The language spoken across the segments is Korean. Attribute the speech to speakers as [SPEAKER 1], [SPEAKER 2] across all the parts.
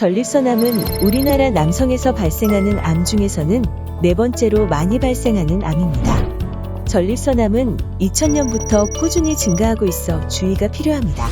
[SPEAKER 1] 전립선암은 우리나라 남성에서 발생하는 암 중에서는 네 번째로 많이 발생하는 암입니다. 전립선암은 2000년부터 꾸준히 증가하고 있어 주의가 필요합니다.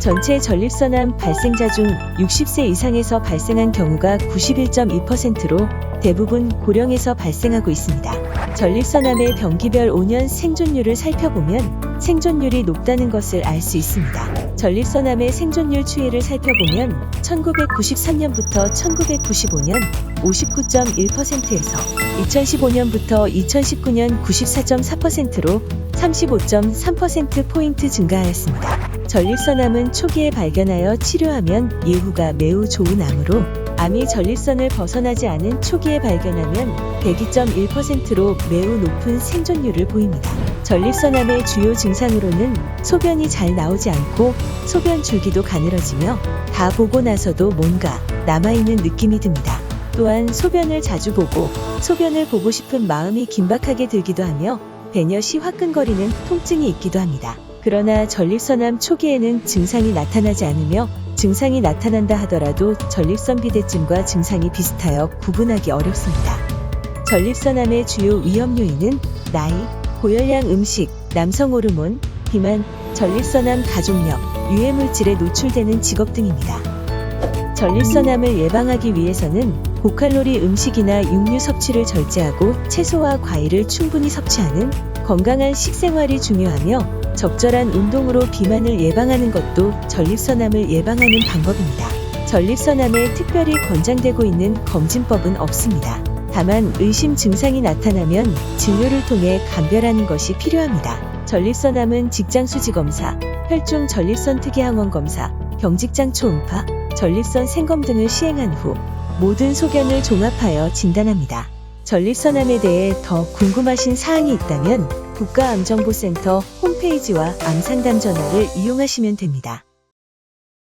[SPEAKER 1] 전체 전립선암 발생자 중 60세 이상에서 발생한 경우가 91.2%로 대부분 고령에서 발생하고 있습니다. 전립선암의 병기별 5년 생존율을 살펴보면 생존율이 높다는 것을 알 수 있습니다. 전립선암의 생존율 추이를 살펴보면 1993년부터 1995년 59.1%에서 2015년부터 2019년 94.4%로 35.3%포인트 증가하였습니다. 전립선암은 초기에 발견하여 치료하면 예후가 매우 좋은 암으로 암이 전립선을 벗어나지 않은 초기에 발견하면 102.1%로 매우 높은 생존율을 보입니다. 전립선암의 주요 증상으로는 소변이 잘 나오지 않고 소변 줄기도 가늘어지며 다 보고 나서도 뭔가 남아있는 느낌이 듭니다. 또한 소변을 자주 보고 소변을 보고 싶은 마음이 긴박하게 들기도 하며 배녀시 화끈거리는 통증이 있기도 합니다. 그러나 전립선암 초기에는 증상이 나타나지 않으며 증상이 나타난다 하더라도 전립선 비대증과 증상이 비슷하여 구분하기 어렵습니다. 전립선암의 주요 위험 요인은 나이, 고열량 음식, 남성 호르몬, 비만, 전립선암 가족력, 유해물질에 노출되는 직업 등입니다. 전립선암을 예방하기 위해서는 고칼로리 음식이나 육류 섭취를 절제하고 채소와 과일을 충분히 섭취하는 건강한 식생활이 중요하며 적절한 운동으로 비만을 예방하는 것도 전립선암을 예방하는 방법입니다. 전립선암에 특별히 권장되고 있는 검진법은 없습니다. 다만 의심 증상이 나타나면 진료를 통해 감별하는 것이 필요합니다. 전립선암은 직장 수지 검사, 혈중 전립선 특이 항원 검사, 경직장 초음파, 전립선 생검 등을 시행한 후 모든 소견을 종합하여 진단합니다. 전립선암에 대해 더 궁금하신 사항이 있다면 국가암정보센터 홈페이지와 암상담 전화를 이용하시면 됩니다.